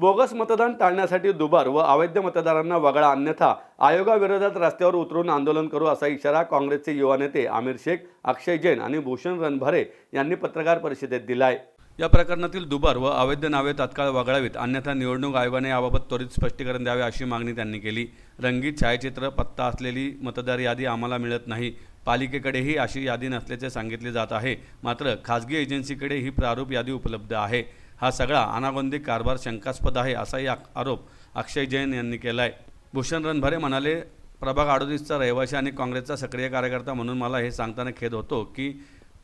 Bogus मतदान टाळण्यासाठी दुबार व अवैध मतदारांना वगळा अन्यथा आयोगाविरोधात रस्त्यावर उतरून आंदोलन करू असा इशारा काँग्रेसचे युवा नेते आमिर शेख अक्षय जैन आणि भूषण रणभरे यांनी पत्रकार परिषदेत दिलाय. या प्रकरणातील दुबार व अवैध नावे तात्काळ वगळावीत अन्यथा निवडणूक आयोगाने याबाबत त्वरित स्पष्टीकरण द्यावे अशी मागणी त्यांनी केली. रंगीत छायाचित्र पत्ता असलेली मतदार यादी आम्हाला मिळत नाही. पालिकेकडेही अशी यादी नसल्याचे सांगितले जात आहे. मात्र खाजगी एजन्सीकडे ही प्रारूप यादी उपलब्ध आहे. हा सगळा अनागोंदी कारभार शंकास्पद आहे असाही आरोप अक्षय जैन यांनी केला आहे भूषण रणभरे म्हणाले प्रभाग अडोतीसचा रहिवासी आणि काँग्रेसचा सक्रिय कार्यकर्ता म्हणून मला हे सांगताना खेद होतो की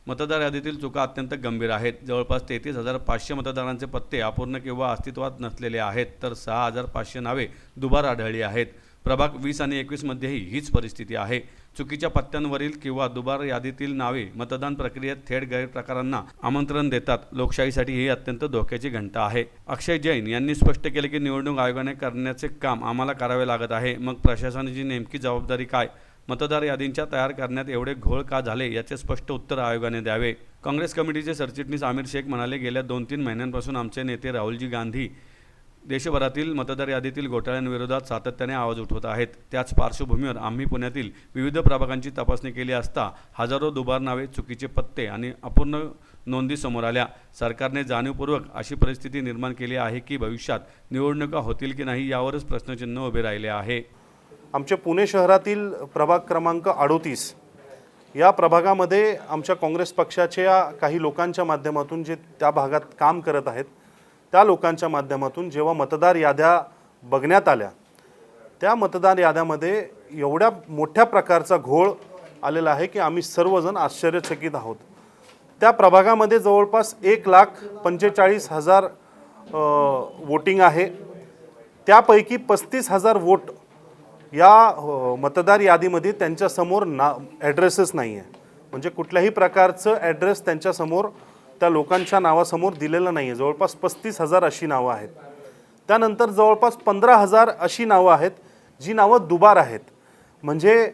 मतदार यादीतील चुका अत्यंत गंभीर आहेत. जवळपास तेहतीस हजार पाचशे मतदारांचे पत्ते अपूर्ण किंवा अस्तित्वात नसलेले आहेत तर सहा हजार पाचशे नावे दुबार आढळली आहेत. प्रभाग वीस आणि एकवीसमध्येही हीच परिस्थिती आहे. चुकीच्या पत्त्यांवरील किंवा दुबार यादीतील नावे मतदान प्रक्रियेत थेट गैरप्रकारांना आमंत्रण देतात लोकशाहीसाठी ही अत्यंत धोक्याची घंटा आहे. अक्षय जैन यांनी स्पष्ट केले की निवडणूक आयोगाने करण्याचे काम आम्हाला करावे लागत आहे. मग प्रशासनाची नेमकी जबाबदारी काय? मतदार यादींच्या तयार करण्यात एवढे घोळ का झाले याचे स्पष्ट उत्तर आयोगाने द्यावे. काँग्रेस कमिटीचे सरचिटणीस आमिर शेख म्हणाले गेल्या दोन तीन महिन्यांपासून आमचे नेते राहुलजी गांधी देशभरातील मतदार यादीतील घोटाळ्यांविरोधात सातत्याने आवाज उठवत आहेत. त्याच पार्श्वभूमीवर आम्ही पुण्यातील विविध प्रभागांची तपासणी केली असता हजारो दुबार नावे चुकीचे पत्ते आणि अपूर्ण नोंदी समोर आल्या. सरकारने जाणीवपूर्वक अशी परिस्थिती निर्माण केली आहे की भविष्यात निवडणुका होतील की नाही यावरच प्रश्नचिन्ह उभे राहिले आहे. आमच्या पुणे शहरातील प्रभाग क्रमांक अडोतीस या प्रभागामध्ये आमच्या काँग्रेस पक्षाच्या काही लोकांच्या माध्यमातून जे त्या भागात काम करत आहेत त्या लोकांच्या माध्यमातून जेव्हा मतदार याद्या बघण्यात आल्या त्या मतदार याद्यामध्ये एवढ्या मोठ्या प्रकारचा घोळ आलेला आहे की आम्ही सर्वजण आश्चर्यचकित आहोत. त्या प्रभागामध्ये जवळपास एक लाख पंचेचाळीस हजार वोटिंग आहे. त्यापैकी पस्तीस हजार वोट या मतदार यादीमध्ये त्यांच्यासमोर ना ॲड्रेसच नाही आहे म्हणजे कुठल्याही प्रकारचं ॲड्रेस त्यांच्यासमोर त्या लोकांच्या नावासमोर दिलेलं नाही आहे जवळपास पस्तीस हजार अशी नावं आहेत. त्यानंतर जवळपास पंधरा हजार अशी नावं आहेत जी नावं दुबार आहेत. म्हणजे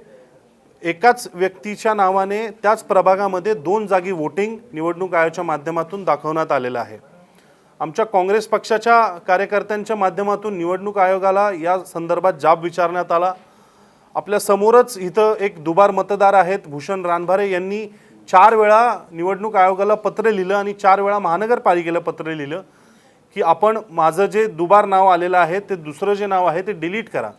एकाच व्यक्तीच्या नावाने त्याच प्रभागामध्ये दोन जागी वोटिंग निवडणूक आयोगाच्या माध्यमातून दाखवण्यात आलेलं आहे. आमच्या काँग्रेस पक्षाच्या कार्यकर्त्यांच्या माध्यमातून निवडणूक आयोगाला या संदर्भात जाब विचारण्यात आला. आपल्या समोरच इथं एक दुबार मतदार आहेत भूषण रानभारे यांनी चार वेळा निवडणूक आयोगाला पत्र लिहिलं आणि चार वेळा महानगरपालिकेला पत्र लिहिलं की आपण माझं जे दुबार नाव आलेलं आहे ते दुसरं जे नाव आहे ते डिलीट करा.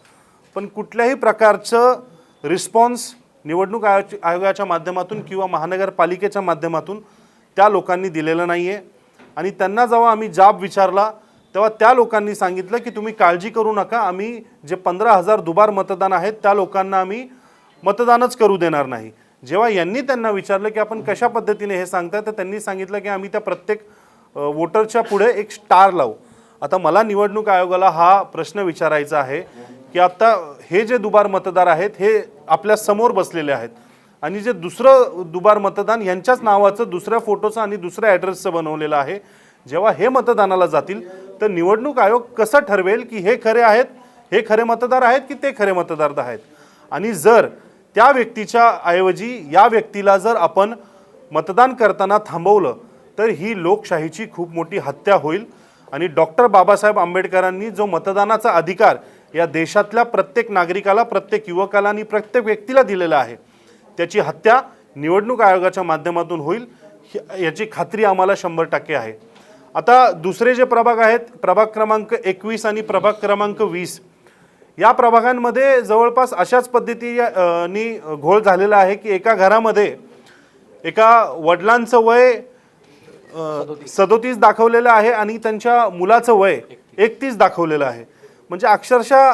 पण कुठल्याही प्रकारचं रिस्पॉन्स निवडणूक आयोग आयोगाच्या माध्यमातून किंवा महानगरपालिकेच्या माध्यमातून त्या लोकांनी दिलेलं नाही आहे आणि त्यांना जेव्हा आम्ही जाब विचारला तेव्हा त्या लोकांनी सांगितलं की तुम्ही काळजी करू नका आम्ही जे पंधरा हजार दुबार मतदान आहेत त्या लोकांना आम्ही मतदानच करू देणार नाही. जेव्हा यांनी त्यांना विचारलं की आपण कशा पद्धतीने हे सांगताय तर त्यांनी सांगितलं की आम्ही त्या प्रत्येक वोटरच्या पुढे एक स्टार लावू. आता मला निवडणूक आयोगाला हा प्रश्न विचारायचा आहे की आता हे जे दुबार मतदार आहेत हे आपल्यासमोर बसलेले आहेत. आणि जे दुसरं दुबार मतदान यांच्याच नावाचं दुसऱ्या फोटोचं आणि दुसऱ्या ॲड्रेसचं बनवलेलं आहे. जेव्हा हे मतदानाला जातील तर निवडणूक आयोग कसं ठरवेल की हे खरे आहेत हे खरे मतदार आहेत की ते खरे मतदार आहेत? आणि जर त्या व्यक्तीच्या ऐवजी या व्यक्तीला जर आपण मतदान करताना थांबवलं तर ही लोकशाहीची खूप मोठी हत्या होईल. आणि डॉक्टर बाबासाहेब आंबेडकरांनी जो मतदानाचा अधिकार या देशातल्या प्रत्येक नागरिकाला प्रत्येक युवकाला आणि प्रत्येक व्यक्तीला दिलेला आहे त्याची हत्या निवडणूक आयोगाच्या माध्यमातून होईल याची खात्री आम्हाला शंभर टक्के आहे. आता दुसरे जे प्रभाग आहेत प्रभाग क्रमांक एकवीस आणि प्रभाग क्रमांक वीस या प्रभागांमध्ये जवळपास अशाच पद्धतीने घोळ झालेला आहे की एका घरामध्ये एका वडिलांचं वय सदोतीस. दाखवलेलं आहे आणि त्यांच्या मुलाचं वय एकतीस दाखवलेलं आहे. म्हणजे अक्षरशः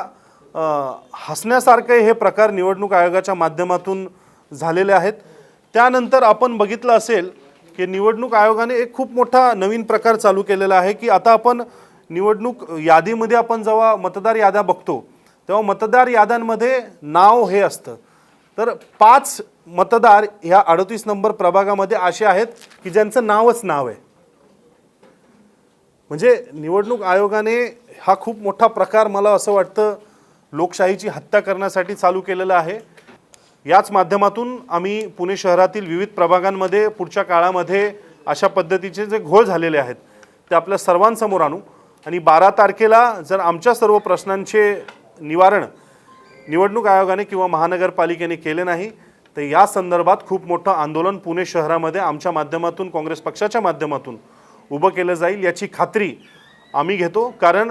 हसण्यासारखे हे प्रकार निवडणूक आयोगाच्या माध्यमातून झालेले आहेत. त्यानंतर आपण बघितलं असेल की निवडणूक आयोगाने एक खूप मोठा नवीन प्रकार चालू केलेला आहे की आता आपण निवडणूक यादीमध्ये आपण जेव्हा मतदार याद्या बघतो तेव्हा मतदार याद्यांमध्ये नाव हे असतं. तर पाच मतदार ह्या अडतीस नंबर प्रभागामध्ये असे आहेत की ज्यांचं नावच नाव आहे. म्हणजे निवडणूक आयोगाने हा खूप मोठा प्रकार मला असं वाटतं लोकशाहीची हत्या करण्यासाठी चालू केलेला आहे. याच माध्यमातून आम्ही पुणे शहरातील विविध प्रभागांमध्ये पुढच्या काळामध्ये अशा पद्धतीचे जे घोळ झालेले आहेत ते आपल्या सर्वांसमोर आणू. आणि बारा तारखेला जर आमच्या सर्व प्रश्नांचे निवारण निवडणूक आयोगाने किंवा महानगरपालिकेने केले नाही तर या संदर्भात खूप मोठं आंदोलन पुणे शहरामध्ये आमच्या माध्यमातून काँग्रेस पक्षाच्या माध्यमातून उभं केलं जाईल याची खात्री आम्ही घेतो. कारण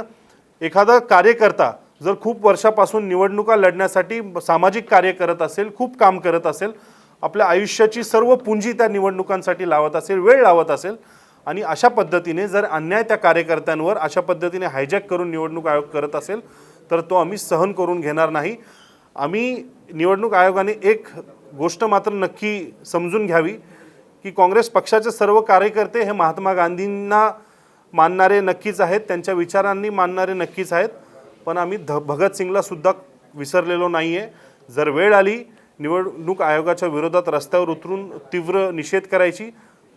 एखादा कार्यकर्ता जर खूप वर्षापासून निवडणुका लढण्यासाठी सामाजिक कार्य करत असेल खूप काम करत असेल आपल्या आयुष्याची सर्व पुंजी त्या निवडणुकांसाठी लावत असेल वेळ लावत असेल आणि अशा पद्धतीने जर अन्याय त्या कार्यकर्त्यांवर अशा पद्धतीने हायजॅक करून निवडणूक आयोग करत असेल तर तो आम्ही सहन करून घेणार नाही. आम्ही निवडणूक आयोगाने एक गोष्ट मात्र नक्की समजून घ्यावी की काँग्रेस पक्षाचे सर्व कार्यकर्ते हे महात्मा गांधींना मानणारे नक्कीच आहेत त्यांच्या विचारांनी मानणारे नक्कीच आहेत. पण आम्ही ध भगतसिंगला सुद्धा विसरलेलो नाही आहे जर वेळ आली निवडणूक आयोगाच्या विरोधात रस्त्यावर उतरून तीव्र निषेध करायची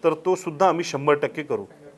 तर तो सुद्धा आम्ही शंभर टक्के करू.